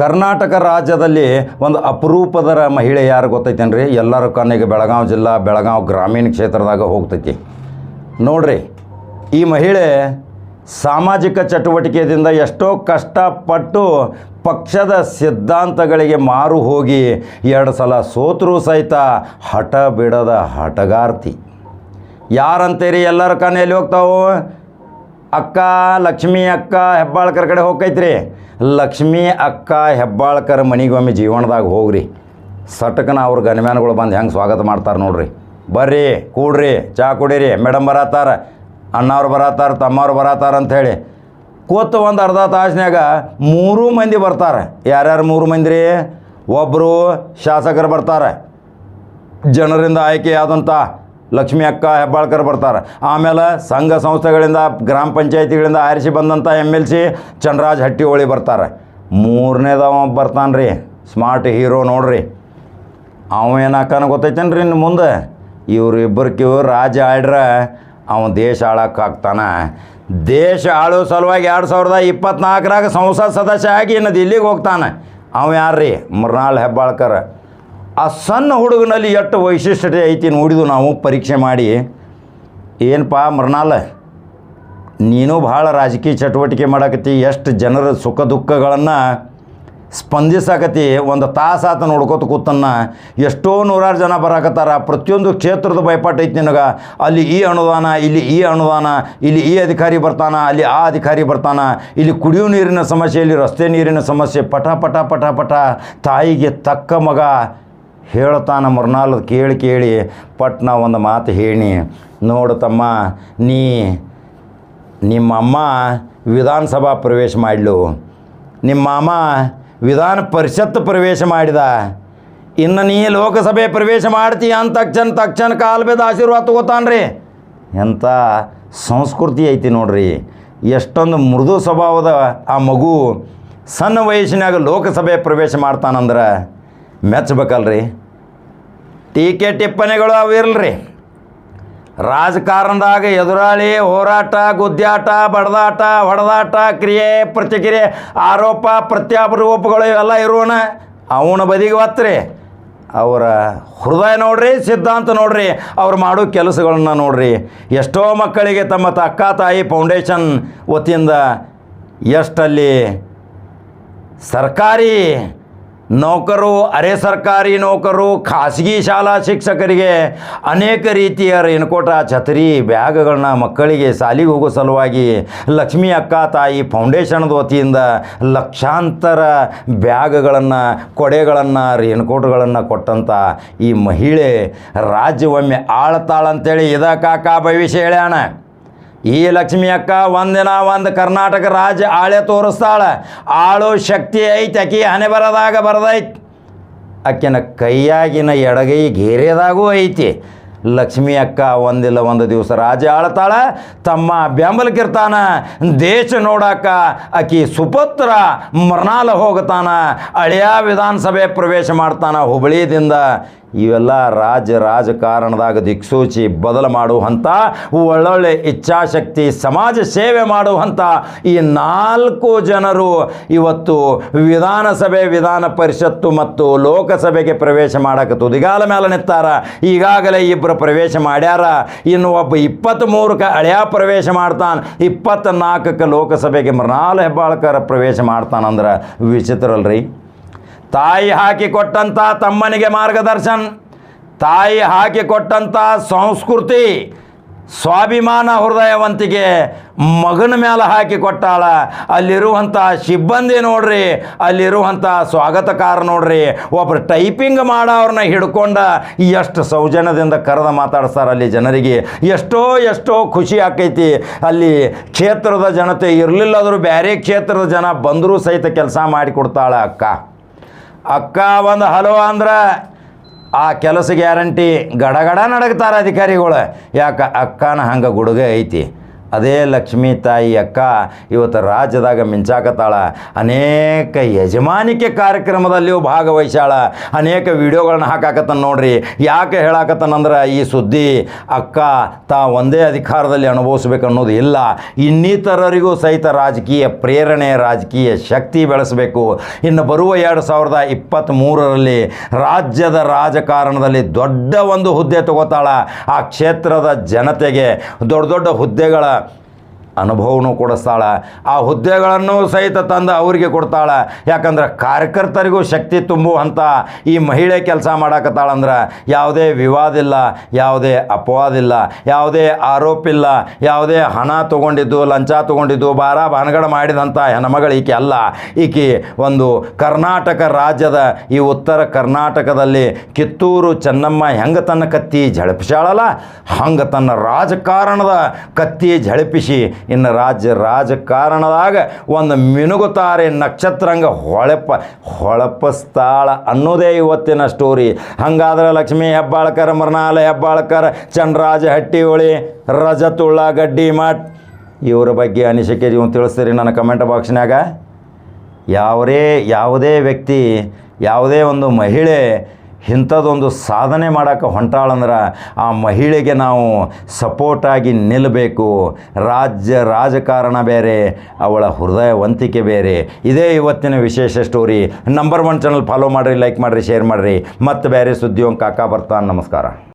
ಕರ್ನಾಟಕ ರಾಜ್ಯದಲ್ಲಿ ಒಂದು ಅಪರೂಪದರ ಮಹಿಳೆ ಯಾರು ಗೊತ್ತೈತೇನ್ರಿ? ಎಲ್ಲರ ಕಣ್ಣಿಗೆ ಬೆಳಗಾವಿ ಜಿಲ್ಲಾ, ಬೆಳಗಾವಿ ಗ್ರಾಮೀಣ ಕ್ಷೇತ್ರದಾಗ ಹೋಗ್ತೈತಿ. ನೋಡ್ರಿ, ಈ ಮಹಿಳೆ ಸಾಮಾಜಿಕ ಚಟುವಟಿಕೆಯಿಂದ ಎಷ್ಟೋ ಕಷ್ಟಪಟ್ಟು ಪಕ್ಷದ ಸಿದ್ಧಾಂತಗಳಿಗೆ ಮಾರು ಹೋಗಿ ಎರಡು ಸಲ ಸೋತರೂ ಸಹಿತ ಹಠ ಬಿಡದ ಹಠಗಾರ್ತಿ. ಯಾರಂತೀರಿ ಎಲ್ಲರ ಕಣ್ಣಲ್ಲಿ ಹೋಗ್ತಾವು? ಅಕ್ಕ, ಲಕ್ಷ್ಮಿ ಅಕ್ಕ, ಹೆಬ್ಬಾಳ್ಕರ್ ಕಡೆ ಹೋಗೈತ್ರಿ ಲಕ್ಷ್ಮಿ ಅಕ್ಕ, ಹೆಬ್ಬಾಳ್ಕರ್ ಮನೆಗೊಮ್ಮೆ ಜೀವನದಾಗ ಹೋಗ್ರಿ. ಸಟಕನ ಅವ್ರ ಗನ್ಮ್ಯಾನ್ಗಳು ಬಂದು ಹೆಂಗೆ ಸ್ವಾಗತ ಮಾಡ್ತಾರೆ ನೋಡ್ರಿ. ಬರ್ರಿ, ಕೂಡ್ರಿ, ಚಾ ಕುಡೀರಿ. ಮೇಡಮ್ ಬರತ್ತಾರ, ಅಣ್ಣವ್ರು ಬರತ್ತಾರ, ತಮ್ಮವ್ರು ಬರತ್ತಾರ ಅಂಥೇಳಿ ಕೂತ ಒಂದು ಅರ್ಧ ತಾಸಿನಾಗ ಮೂರು ಮಂದಿ ಬರ್ತಾರೆ. ಯಾರ್ಯಾರು ಮೂರು ಮಂದಿ ರೀ? ಒಬ್ಬರು ಶಾಸಕರು ಬರ್ತಾರೆ. ಜನರಿಂದ ಆಯ್ಕೆಯಾದಂಥ ಲಕ್ಷ್ಮಿ ಅಕ್ಕ ಹೆಬ್ಬಾಳ್ಕರ್ ಬರ್ತಾರೆ. ಆಮೇಲೆ ಸಂಘ ಸಂಸ್ಥೆಗಳಿಂದ, ಗ್ರಾಮ ಪಂಚಾಯತಿಗಳಿಂದ ಆರಿಸಿ ಬಂದಂಥ M L C Chanraj Hattiholi ಬರ್ತಾರೆ. ಮೂರನೇದವ ಬರ್ತಾನೆ ರೀ ಸ್ಮಾರ್ಟ್ ಹೀರೋ ನೋಡ್ರಿ. ಅವ ಏನಾಕನ ಗೊತ್ತೈತೇನ್ರಿ ಇನ್ನು ಮುಂದೆ? ಇವ್ರು ಇಬ್ಬರು ರಾಜ ಆಡ್ರ ಅವ ದೇಶ ಆಳೋಕ್ಕಾಗ್ತಾನೆ ದೇಶ ಆಳೋ ಸಲುವಾಗಿ ಎರಡು ಸಾವಿರದ ಇಪ್ಪತ್ನಾಲ್ಕರಾಗ ಸಂಸತ್ ಸದಸ್ಯ ಆಗಿ ಇನ್ನು ದಿಲ್ಲಿಗೆ ಹೋಗ್ತಾನೆ. ಅವ ಯಾರ್ರಿ? ಮೃಣಾಲ್ ಹೆಬ್ಬಾಳ್ಕರ್. ಆ ಸಣ್ಣ ಹುಡುಗನಲ್ಲಿ ಎಷ್ಟು ವೈಶಿಷ್ಟ್ಯತೆ ಐತಿ ನೋಡಿದು ನಾವು ಪರೀಕ್ಷೆ ಮಾಡಿ, ಏನಪ್ಪ ಮರಣಾಲ ನೀನು ಭಾಳ ರಾಜಕೀಯ ಚಟುವಟಿಕೆ ಮಾಡಕತ್ತಿ, ಎಷ್ಟು ಜನರ ಸುಖ ದುಃಖಗಳನ್ನು ಸ್ಪಂದಿಸಾಕತಿ ಒಂದು ತಾಸಾತ ನೋಡ್ಕೋತ ಕೂತನ್ನ, ಎಷ್ಟೋ ನೂರಾರು ಜನ ಬರಾಕತ್ತಾರ, ಪ್ರತಿಯೊಂದು ಕ್ಷೇತ್ರದ ಭಯಪಾಟ ಐತಿ ನಿನಗೆ, ಅಲ್ಲಿ ಈ ಅನುದಾನ, ಇಲ್ಲಿ ಈ ಅನುದಾನ, ಇಲ್ಲಿ ಈ ಅಧಿಕಾರಿ ಬರ್ತಾನ, ಅಲ್ಲಿ ಆ ಅಧಿಕಾರಿ ಬರ್ತಾನ, ಇಲ್ಲಿ ಕುಡಿಯೋ ನೀರಿನ ಸಮಸ್ಯೆ, ಇಲ್ಲಿ ರಸ್ತೆ ನೀರಿನ ಸಮಸ್ಯೆ, ಪಟ ಪಟ ಪಟ ಪಟ, ತಾಯಿಗೆ ತಕ್ಕ ಮಗ ಹೇಳ್ತಾನ ಮರ್ನಾಲ್ ಕೇಳಿ ಕೇಳಿ ಪಟ್ನ ಒಂದು ಮಾತು ಹೇಳಿ. ನೋಡು ತಮ್ಮ, ನೀ ನಿಮ್ಮ ಅಮ್ಮ ವಿಧಾನಸಭಾ ಪ್ರವೇಶ ಮಾಡಲು. ನಿಮ್ಮ ಮಾಮ ವಿಧಾನ ಪರಿಷತ್ ಪ್ರವೇಶ ಮಾಡಿದ. ಇನ್ನು ನೀ ಲೋಕಸಭೆ ಪ್ರವೇಶ ಮಾಡ್ತೀಯ ಅಂತ ತಕ್ಷಣ ತಕ್ಷಣ ಕಾಲು ಬೇದ ಆಶೀರ್ವಾದ ತಗೋತಾನ್ರಿ. ಎಂಥ ಸಂಸ್ಕೃತಿ ಐತಿ ನೋಡ್ರಿ. ಎಷ್ಟೊಂದು ಮೃದು ಸ್ವಭಾವದ ಆ ಮಗು ಸಣ್ಣ ವಯಸ್ಸಿನಾಗ ಲೋಕಸಭೆ ಪ್ರವೇಶ ಮಾಡ್ತಾನಂದ್ರೆ. ಮೆಚ್ಚಬೇಕಲ್ರಿ? ಟೀಕೆ ಟಿಪ್ಪಣಿಗಳು ಅವು ಇರಲ್ರಿ ರಾಜಕಾರಣದಾಗ ಎದುರಾಳಿ, ಹೋರಾಟ, ಗುದ್ದಾಟ, ಬಡದಾಟ, ಹೊಡೆದಾಟ, ಕ್ರಿಯೆ, ಪ್ರತಿಕ್ರಿಯೆ, ಆರೋಪ ಪ್ರತ್ಯಾಪರೂಪಗಳು ಇವೆಲ್ಲ ಇರೋಣ. ಅವನ ಬದಿಗೆ ಒತ್ತರಿ ಅವರ ಹೃದಯ ನೋಡ್ರಿ, ಸಿದ್ಧಾಂತ ನೋಡ್ರಿ, ಅವ್ರು ಮಾಡೋ ಕೆಲಸಗಳನ್ನ ನೋಡ್ರಿ. ಎಷ್ಟೋ ಮಕ್ಕಳಿಗೆ ತಮ್ಮ ತಕ್ಕ ತಾಯಿ ಫೌಂಡೇಶನ್ ವತಿಯಿಂದ ಎಷ್ಟಲ್ಲಿ ಸರ್ಕಾರಿ ನೌಕರು, ಅರೆ ಸರ್ಕಾರಿ ನೌಕರು, ಖಾಸಗಿ ಶಾಲಾ ಶಿಕ್ಷಕರಿಗೆ ಅನೇಕ ರೀತಿಯ ರೇನ್ಕೋಟ ಛತ್ರಿ ಬ್ಯಾಗ್ಗಳನ್ನ ಮಕ್ಕಳಿಗೆ ಶಾಲೆಗೆ ಹೋಗೋ ಸಲುವಾಗಿ ಲಕ್ಷ್ಮೀ ಅಕ್ಕ, ತಾಯಿ ಫೌಂಡೇಶನ್ದ ವತಿಯಿಂದ ಲಕ್ಷಾಂತರ ಬ್ಯಾಗ್ಗಳನ್ನು, ಕೊಡೆಗಳನ್ನು, ರೇನ್ಕೋಟ್ಗಳನ್ನು ಕೊಟ್ಟಂಥ ಈ ಮಹಿಳೆ ರಾಜ್ಯ ಒಮ್ಮೆ ಆಳ್ತಾಳಂತೇಳಿ ಇದ ಕಾಕ ಭವಿಷ್ಯ ಹೇಳ್ಯಾಣ ಈ ಲಕ್ಷ್ಮಿ ಅಕ್ಕ ಒಂದಿನ ಒಂದು ಕರ್ನಾಟಕ ರಾಜ್ಯ ಆಳೆ ತೋರಿಸ್ತಾಳ. ಆಳು ಶಕ್ತಿ ಐತಿ ಅಕ್ಕಿ ಹಣೆ ಬರದಾಗ ಬರದೈತಿ. ಆಕಿನ ಕೈಯಾಗಿನ ಎಡಗೈ ಗೇರೆದಾಗೂ ಐತಿ. ಲಕ್ಷ್ಮಿ ಅಕ್ಕ ಒಂದಿಲ್ಲ ಒಂದು ದಿವಸ ರಾಜ ಆಳ್ತಾಳ, ತಮ್ಮ ಬೆಂಬಲಕ್ಕಿರ್ತಾನ ದೇಶ ನೋಡಾಕ ಆಕಿ ಸುಪುತ್ರ ಮರ್ನಾಲ ಹೋಗ್ತಾನ. ಅಳಿಯ ವಿಧಾನಸಭೆ ಪ್ರವೇಶ ಮಾಡ್ತಾನ ಹುಬ್ಬಳ್ಳಿದಿಂದ ಇವೆಲ್ಲ ರಾಜ ರಾಜಕಾರಣದಾಗ ದಿಕ್ಸೂಚಿ ಬದಲು ಮಾಡುವಂಥ ಒಳ್ಳೊಳ್ಳೆ ಇಚ್ಛಾಶಕ್ತಿ ಸಮಾಜ ಸೇವೆ ಮಾಡುವಂಥ ಈ ನಾಲ್ಕು ಜನರು ಇವತ್ತು ವಿಧಾನಸಭೆ ವಿಧಾನ ಪರಿಷತ್ತು ಮತ್ತು ಲೋಕಸಭೆಗೆ ಪ್ರವೇಶ ಮಾಡಕ್ಕೆ ತುದಿಗಾಲ ಮೇಲೆ ನಿಂತಾರ. ಈಗಾಗಲೇ ಇಬ್ಬರು ಪ್ರವೇಶ ಮಾಡ್ಯಾರ. ಇನ್ನು ಒಬ್ಬ ಇಪ್ಪತ್ತ್ಮೂರಕ್ಕೆ ಅಳೆಯ ಪ್ರವೇಶ ಮಾಡ್ತಾನೆ. ಇಪ್ಪತ್ತ್ನಾಲ್ಕಕ್ಕೆ ಲೋಕಸಭೆಗೆ ಮೃಣಾಲ್ ಹೆಬ್ಬಾಳ್ಕರ್ ಪ್ರವೇಶ ಮಾಡ್ತಾನಂದ್ರೆ ವಿಚಿತ್ರ ಅಲ್ರಿ ತಾಯಿ ಹಾಕಿಕೊಟ್ಟಂಥ ತಮ್ಮನಿಗೆ ಮಾರ್ಗದರ್ಶನ್, ತಾಯಿ ಹಾಕಿಕೊಟ್ಟಂಥ ಸಂಸ್ಕೃತಿ, ಸ್ವಾಭಿಮಾನ ಹೃದಯವಂತಿಗೆ ಮಗನ ಮೇಲೆ ಹಾಕಿ ಕೊಟ್ಟಾಳ ಅಲ್ಲಿರುವಂಥ ಸಿಬ್ಬಂದಿ ನೋಡ್ರಿ ಅಲ್ಲಿರುವಂಥ ಸ್ವಾಗತಕಾರ ನೋಡ್ರಿ, ಒಬ್ರು ಟೈಪಿಂಗ್ ಮಾಡೋರನ್ನ ಹಿಡ್ಕೊಂಡ ಎಷ್ಟು ಸೌಜನ್ಯದಿಂದ ಕರೆದ ಮಾತಾಡ್ತಾರೆ ಅಲ್ಲಿ ಜನರಿಗೆ. ಎಷ್ಟೋ ಎಷ್ಟೋ ಖುಷಿ ಆಕೈತಿ. ಅಲ್ಲಿ ಕ್ಷೇತ್ರದ ಜನತೆ ಇರಲಿಲ್ಲದರೂ ಬೇರೆ ಕ್ಷೇತ್ರದ ಜನ ಬಂದರೂ ಸಹಿತ ಕೆಲಸ ಮಾಡಿಕೊಡ್ತಾಳೆ ಅಕ್ಕ. ಅಕ್ಕ ಒಂದು ಹಲೋ ಅಂದ್ರೆ ಆ ಕೆಲಸ ಗ್ಯಾರಂಟಿ ಗಡಗಡ ನಡಗ್ತಾರೆ ಅಧಿಕಾರಿಗಳು. ಯಾಕೆ? ಅಕ್ಕನ ಹಂಗೆ ಗುಡುಗ ಐತಿ ಅದೇ ಲಕ್ಷ್ಮೀ ತಾಯಿ ಅಕ್ಕ, ಇವತ್ತು ರಾಜ್ಯದಾಗ ಮಿಂಚಾಕತ್ತಾಳ. ಅನೇಕ ಯಜಮಾನಿಕೆ ಕಾರ್ಯಕ್ರಮದಲ್ಲಿಯೂ ಭಾಗವಹಿಸ್ಯಾಳ. ಅನೇಕ ವಿಡಿಯೋಗಳನ್ನ ಹಾಕಾಕತ್ತಾನ ನೋಡ್ರಿ. ಯಾಕೆ ಹೇಳಾಕತ್ತಾನಂದ್ರೆ ಈ ಸುದ್ದಿ, ಅಕ್ಕ, ತಾ ಒಂದೇ ಅಧಿಕಾರದಲ್ಲಿ ಅನುಭವಿಸ್ಬೇಕು ಅನ್ನೋದು ಇಲ್ಲ. ಇನ್ನಿತರರಿಗೂ ಸಹಿತ ರಾಜಕೀಯ ಪ್ರೇರಣೆ, ರಾಜಕೀಯ ಶಕ್ತಿ ಬೆಳೆಸಬೇಕು. ಇನ್ನು ಬರುವ ಎರಡು ಸಾವಿರದ ಇಪ್ಪತ್ತ್ಮೂರರಲ್ಲಿ ರಾಜ್ಯದ ರಾಜಕಾರಣದಲ್ಲಿ ದೊಡ್ಡ ಒಂದು ಹುದ್ದೆ ತಗೋತಾಳ. ಆ ಕ್ಷೇತ್ರದ ಜನತೆಗೆ ದೊಡ್ಡ ದೊಡ್ಡ ಹುದ್ದೆಗಳ ಅನುಭವನೂ ಕೊಡಿಸ್ತಾಳೆ. ಆ ಹುದ್ದೆಗಳನ್ನು ಸಹಿತ ತಂದು ಅವರಿಗೆ ಕೊಡ್ತಾಳೆ. ಯಾಕಂದ್ರೆ ಕಾರ್ಯಕರ್ತರಿಗೂ ಶಕ್ತಿ ತುಂಬುವಂಥ ಈ ಮಹಿಳೆ ಕೆಲಸ ಮಾಡಾಕತ್ತಾಳಂದ್ರೆ ಯಾವುದೇ ವಿವಾದ ಇಲ್ಲ, ಯಾವುದೇ ಅಪವಾದಿಲ್ಲ ಯಾವುದೇ ಆರೋಪ ಇಲ್ಲ, ಯಾವುದೇ ಹಣ ತೊಗೊಂಡಿದ್ದು, ಲಂಚ ತೊಗೊಂಡಿದ್ದು ಬಾರ ಬಾನಗಡ ಮಾಡಿದಂಥ ಹೆಣ್ಮಗಳು ಈಕೆ ಅಲ್ಲ. ಈಕೆ ಒಂದು ಕರ್ನಾಟಕ ರಾಜ್ಯದ ಈ ಉತ್ತರ ಕರ್ನಾಟಕದಲ್ಲಿ ಕಿತ್ತೂರು ಚೆನ್ನಮ್ಮ ಹೆಂಗೆ ತನ್ನ ಕತ್ತಿ ಝಳಪಿಸಾಳಲ್ಲ ಹಂಗೆ ತನ್ನ ರಾಜಕಾರಣದ ಕತ್ತಿ ಝಳಪಿಸಿ ಇನ್ನು ರಾಜ್ಯ ರಾಜಕಾರಣದಾಗ ಒಂದು ಮಿನುಗುತಾರೆ ನಕ್ಷತ್ರಂಗ ಹೊಳೆಪ ಹೊಳಪಿಸ್ತಾಳ ಅನ್ನೋದೇ ಇವತ್ತಿನ ಸ್ಟೋರಿ ಹಂಗಾದ್ರೆ ಲಕ್ಷ್ಮೀ ಹೆಬ್ಬಾಳ್ಕರ್, ಮೃಣಾಲ ಹೆಬ್ಬಾಳ್ಕರ್ ಚಂದ್ರರಾಜ ಹಟ್ಟಿಹೊಳಿ ರಜತ್ ಉಳ್ಳಾಗಡ್ಡಿ ಮಠ್. ಇವರ ಬಗ್ಗೆ ಅನಿಸಿಕೆ ಜೀವನ ತಿಳಿಸ್ತೀರಿ ನನ್ನ ಕಮೆಂಟ್ ಬಾಕ್ಸ್ನಾಗ ಯಾವರೇ, ಯಾವುದೇ ವ್ಯಕ್ತಿ, ಯಾವುದೇ ಒಂದು ಮಹಿಳೆ ಇಂಥದ್ದೊಂದು ಸಾಧನೆ ಮಾಡೋಕ್ಕೆ ಹೊಂಟಾಳಂದ್ರೆ ಆ ಮಹಿಳೆಗೆ ನಾವು ಸಪೋರ್ಟಾಗಿ ನಿಲ್ಲಬೇಕು ರಾಜ್ಯ ರಾಜಕಾರಣ ಬೇರೆ, ಅವಳ ಹೃದಯವಂತಿಕೆ ಬೇರೆ. ಇದೇ ಇವತ್ತಿನ ವಿಶೇಷ story number one channel follow ಮಾಡಿರಿ ಲೈಕ್ ಮಾಡಿರಿ ಶೇರ್ ಮಾಡಿರಿ. ಮತ್ತು ಬೇರೆ ಸುದ್ದಿಯೊಂದು ಕಾಕಾ ಕಾಕ ಬರ್ತಾನೆ. ನಮಸ್ಕಾರ.